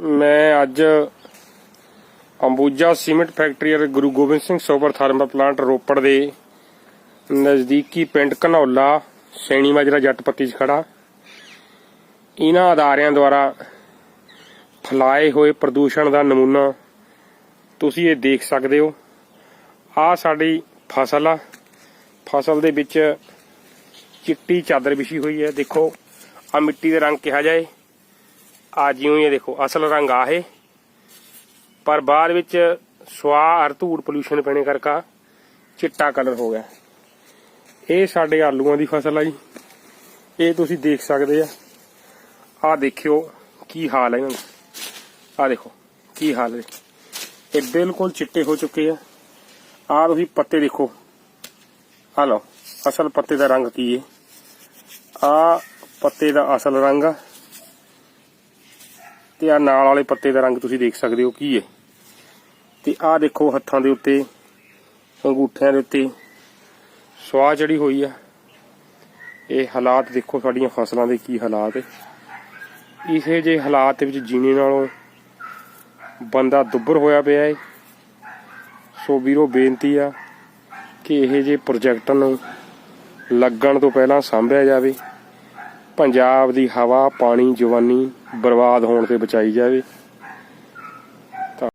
ਮੈਂ ਅੱਜ Ambuja cement factory ਅਤੇ Guru Gobind Singh super thermal plant Ropar ਦੇ ਨਜ਼ਦੀਕੀ ਪਿੰਡ ਘਨੌਲਾ, ਸੈਣੀ ਮਾਜਰਾ ਜੱਟਪੱਤੀ 'ਚ ਖੜਾ ਇਹਨਾਂ ਅਦਾਰਿਆਂ ਦੁਆਰਾ ਫੈਲਾਏ ਹੋਏ ਪ੍ਰਦੂਸ਼ਣ ਦਾ ਨਮੂਨਾ ਤੁਸੀਂ ਇਹ ਦੇਖ ਸਕਦੇ ਹੋ। ਆ ਸਾਡੀ ਫਸਲ ਆ। ਫਸਲ ਦੇ ਵਿੱਚ ਚਿੱਟੀ ਚਾਦਰ ਵਿਛੀ ਹੋਈ ਹੈ। ਦੇਖੋ ਆ ਮਿੱਟੀ ਦੇ ਰੰਗ ਕਿਹਾ ਜਾਏ। ਆ ਜਿਉਂ ਇਹ ਦੇਖੋ, ਅਸਲ ਰੰਗ ਆ ਇਹ। ਪਰ ਬਾਅਦ ਵਿੱਚ ਸਵਾਹ ਅਰ ਧੂੜ ਪੋਲੂਸ਼ਨ ਪੈਣੇ ਕਰਕੇ ਚਿੱਟਾ ਕਲਰ ਹੋ ਗਿਆ। ਇਹ ਸਾਡੇ ਆਲੂਆਂ ਦੀ ਫਸਲ ਆ ਜੀ। ਇਹ ਤੁਸੀਂ ਦੇਖ ਸਕਦੇ ਆ। ਆ ਦੇਖਿਓ ਕੀ ਹਾਲ ਹੈ ਇਹਨਾਂ ਦਾ। ਆ ਦੇਖੋ ਕੀ ਹਾਲ ਹੈ ਇਹ ਬਿਲਕੁਲ ਚਿੱਟੇ ਹੋ ਚੁੱਕੇ ਆ। ਆ ਤੁਸੀਂ ਪੱਤੇ ਦੇਖੋ। ਆ ਲਓ, ਅਸਲ ਪੱਤੇ ਦਾ ਰੰਗ ਕੀ ਹੈ ਆ ਪੱਤੇ ਦਾ ਅਸਲ ਰੰਗ ਆ। ਤੇ ਆ ਨਾਲ ਵਾਲੇ ਪੱਤੇ ਦਾ ਰੰਗ ਤੁਸੀਂ ਦੇਖ ਸਕਦੇ ਹੋ ਕੀ ਹੈ। ਤੇ ਆ ਦੇਖੋ ਹੱਥਾਂ ਦੇ ਉੱਤੇ, ਅੰਗੂਠਿਆਂ ਦੇ ਉੱਤੇ ਸਵਾਹ ਚੜੀ ਹੋਈ ਆ। ਇਹ ਹਾਲਾਤ ਦੇਖੋ ਸਾਡੀਆਂ ਫਸਲਾਂ ਦੇ ਕੀ ਹਾਲਾਤ ਹੈ। ਇਸੇ ਜੇ ਹਾਲਾਤ ਵਿੱਚ ਜੀਣੇ ਨਾਲੋਂ ਬੰਦਾ ਦੁੱਬਰ ਹੋਇਆ ਪਿਆ ਹੈ। ਸੋ ਵੀਰੋ ਬੇਨਤੀ ਆ ਕਿ ਇਹ ਜੇ ਪ੍ਰੋਜੈਕਟਾਂ ਨੂੰ ਲੱਗਣ ਤੋਂ ਪਹਿਲਾਂ ਸਾਂਭਿਆ ਜਾਵੇ। ਪੰਜਾਬ ਦੀ ਹਵਾ ਪਾਣੀ ਜਵਾਨੀ ਬਰਬਾਦ ਹੋਣ ਤੇ ਬਚਾਈ ਜਾਵੇ।